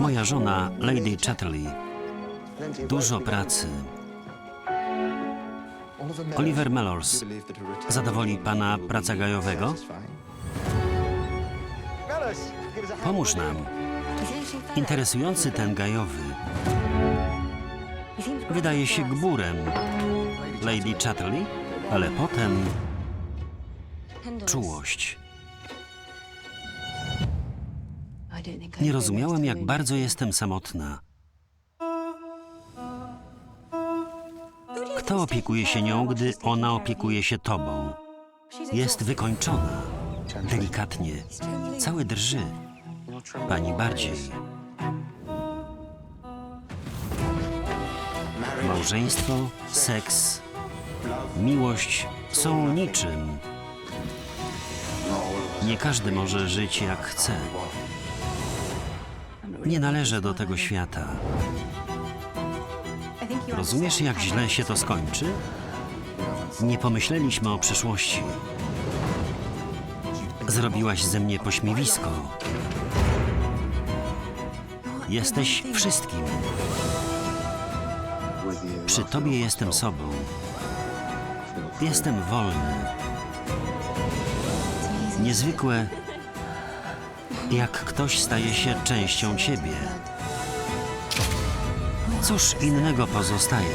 Moja żona, Lady Chatterley, dużo pracy. Oliver Mellors, zadowoli pana praca gajowego? Pomóż nam. Interesujący ten gajowy. Wydaje się gburem. Lady Chatterley, ale potem czułość. Nie rozumiałem, jak bardzo jestem samotna. Kto opiekuje się nią, gdy ona opiekuje się tobą? Jest wykończona. Delikatnie. Cały drży. Pani bardziej. Małżeństwo, seks, miłość są niczym. Nie każdy może żyć jak chce. Nie należę do tego świata. Rozumiesz, jak źle się to skończy? Nie pomyśleliśmy o przyszłości. Zrobiłaś ze mnie pośmiewisko. Jesteś wszystkim. Przy tobie jestem sobą. Jestem wolny. Niezwykłe, jak ktoś staje się częścią ciebie. Cóż innego pozostaje?